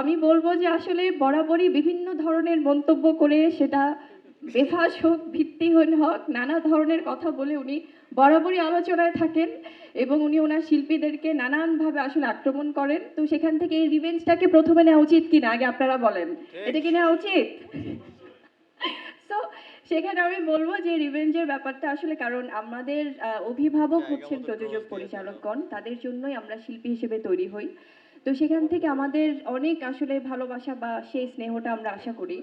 আমি বলব যে আসলে বরাবরই বিভিন্ন ধরনের মন্তব্য করে সেটা বেফাস হোক ভিত্তিহীন হোক নানা ধরনের কথা বলে উনি বরাবরই আলোচনায় থাকেন এবং উনি ওনার শিল্পীদেরকে নানানভাবে আসলে আক্রমণ করেন। তো সেখান থেকে এই রিভেঞ্জটাকে প্রথমে নেওয়া উচিত কিনা আগে আপনারা বলেন। এটা কি নেওয়া উচিত? তো সেখানে আমি বলব যে রিভেঞ্জের ব্যাপারটা আসলে কারণ আমাদের অভিভাবক হচ্ছেন প্রযোজক পরিচালকগণ তাদের জন্যই আমরা শিল্পী হিসেবে তৈরি হই। তো সেখান থেকে আমাদের অনেক আসলে ভালোবাসা বা সেই স্নেহটা আমরা আশা করি।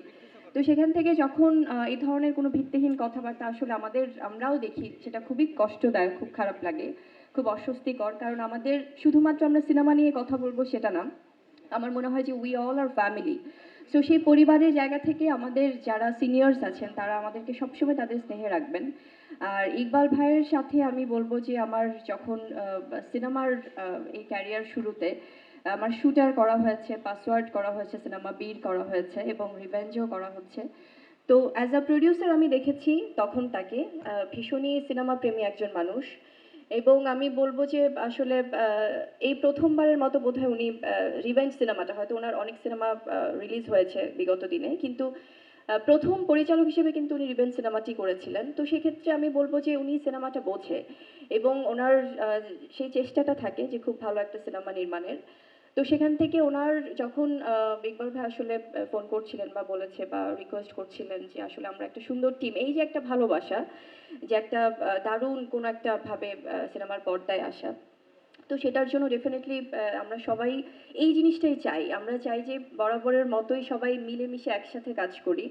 তো সেখান থেকে যখন এই ধরনের কোনো ভিত্তিহীন কথাবার্তা আসলে আমাদের, আমরাও দেখি, সেটা খুবই কষ্টদায়ক, খুব খারাপ লাগে, খুব অস্বস্তিকর, কারণ আমাদের শুধুমাত্র আমরা সিনেমা নিয়ে কথা বলব সেটা না। আমার মনে হয় যে we all are family so সেই পরিবারের জায়গা থেকে আমাদের যারা সিনিয়র্স আছেন, তারা আমাদেরকে সবসময় তাদের স্নেহে রাখবেন। আর ইকবাল ভাইয়ের সাথে আমি বলব যে আমার যখন সিনেমার এই ক্যারিয়ার শুরুতে আমার শুটার করা হয়েছে পাসওয়ার্ড করা হয়েছে সিনেমা বীর করা হয়েছে এবং রিভেঞ্জও করা হচ্ছে। তো অ্যাজ আ প্রডিউসার আমি দেখেছি তখন তাকে ভীষণই সিনেমা প্রেমী একজন মানুষ এবং আমি বলব যে আসলে এই প্রথমবারের মতো বোধহয় উনি রিভেঞ্জ সিনেমাটা হয়তো ওনার অনেক সিনেমা রিলিজ হয়েছে বিগত দিনে, কিন্তু প্রথম পরিচালক হিসেবে কিন্তু উনি রিভেঞ্জ সিনেমাটি করেছিলেন। তো সেক্ষেত্রে আমি বলব যে উনি সিনেমাটা বোঝে এবং ওনার সেই চেষ্টাটা থাকে যে খুব ভালো একটা সিনেমা নির্মাণের। তো সেখান থেকে ওনার যখন ইকবাল ভাই আসলে ফোন করছিলেন বা বলেছে বা রিকোয়েস্ট করছিলেন যে আসলে আমরা একটা সুন্দর টিম এই যে একটা ভালোবাসা, যে একটা দারুণ কোনো একটা ভাবে সিনেমার পর্দায় আসা, তো সেটার জন্য ডেফিনেটলি আমরা সবাই এই জিনিসটাই চাই। আমরা চাই যে বরাবরের মতোই সবাই মিলেমিশে একসাথে কাজ করি।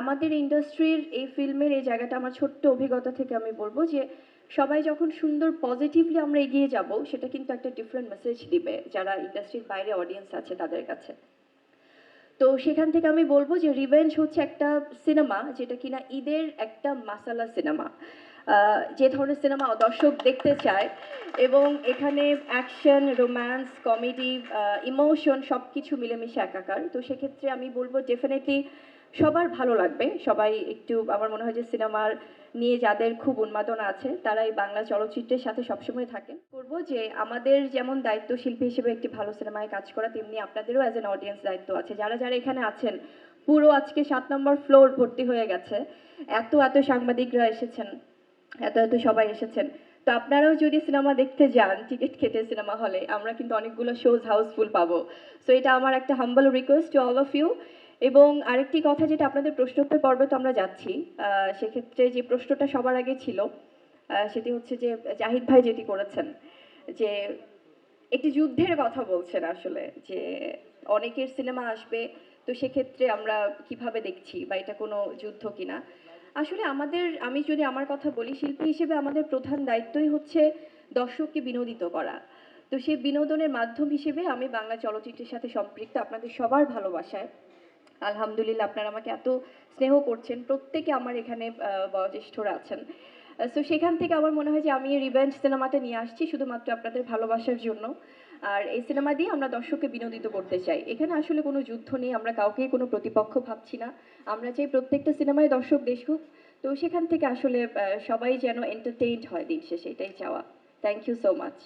আমাদের ইন্ডাস্ট্রির এই ফিল্মের এই জায়গাটা আমার ছোট্ট অভিজ্ঞতা থেকে আমি বলব যে, সবাই যখন সুন্দর পজিটিভলি আমরা এগিয়ে যাব, সেটা কিন্তু একটা ডিফারেন্ট মেসেজ দিবে যারা ইন্ডাস্ট্রির বাইরে অডিয়েন্স আছে তাদের কাছে। তো সেখান থেকে আমি বলব যে রিভেঞ্জ হচ্ছে একটা সিনেমা যেটা কিনা ঈদের একটা মাসালা সিনেমা যে ধরনের সিনেমা দর্শক দেখতে চায় এবং এখানে অ্যাকশন রোম্যান্স কমেডি ইমোশন সব কিছু মিলেমিশে একাকার। তো সেক্ষেত্রে আমি বলব ডেফিনেটলি সবার ভালো লাগবে। সবাই একটু, আমার মনে হয় যে সিনেমার নিয়ে যাদের খুব উন্মাদনা আছে তারা এই বাংলা চলচ্চিত্রের সাথে সবসময় থাকেন। করব যে আমাদের যেমন দায়িত্ব শিল্পী হিসেবে একটি ভালো সিনেমায় কাজ করা, তেমনি আপনাদেরও অ্যাজ এন অডিয়েন্স দায়িত্ব আছে। যারা যারা এখানে আছেন, পুরো আজকে সাত নম্বর ফ্লোর ভর্তি হয়ে গেছে। এত এত সাংবাদিকরা এসেছেন, এত এত সবাই এসেছেন। তো আপনারাও যদি সিনেমা দেখতে যান, টিকিট কেটে সিনেমা হলে, আমরা কিন্তু অনেকগুলো শোজ হাউসফুল পাবো। সো এটা আমার একটা humble request to all of you এবং আরেকটি কথা যেটা আপনাদের প্রশ্নোত্তর পর্বে তো আমরা যাচ্ছি সেক্ষেত্রে যে প্রশ্নটা সবার আগে ছিল সেটি হচ্ছে যে জাহিদ ভাই যেটি করেছেন, যে একটি যুদ্ধের কথা বলছেন আসলে, যে অনেকের সিনেমা আসবে, তো সেক্ষেত্রে আমরা কীভাবে দেখছি বা এটা কোনো যুদ্ধ কিনা? আসলে আমাদের, আমি যদি আমার কথা বলি, শিল্পী হিসেবে আমাদের প্রধান দায়িত্বই হচ্ছে দর্শককে বিনোদিত করা। তো সেই বিনোদনের মাধ্যম হিসেবে আমি বাংলা চলচ্চিত্রের সাথে সম্পৃক্ত, আপনাদের সবার ভালোবাসায়। আলহামদুলিল্লাহ, আপনারা আমাকে এত স্নেহ করছেন। প্রত্যেকে আমার এখানে বয়োজ্যেষ্ঠরা আছেন। সো সেখান থেকে আমার মনে হয় যে আমি রিভেঞ্জ সিনেমাটা নিয়ে আসছি শুধুমাত্র আপনাদের ভালোবাসার জন্য। আর এই সিনেমা দিয়ে আমরা দর্শককে বিনোদিত করতে চাই। এখানে আসলে কোনো যুদ্ধ নেই, আমরা কাউকেই কোনো প্রতিপক্ষ ভাবছি না। আমরা চাই প্রত্যেকটা সিনেমায় দর্শক দেখুক। তো সেখান থেকে আসলে সবাই যেন এন্টারটেইনড হয় দিন শেষে, এটাই চাওয়া। Thank you so much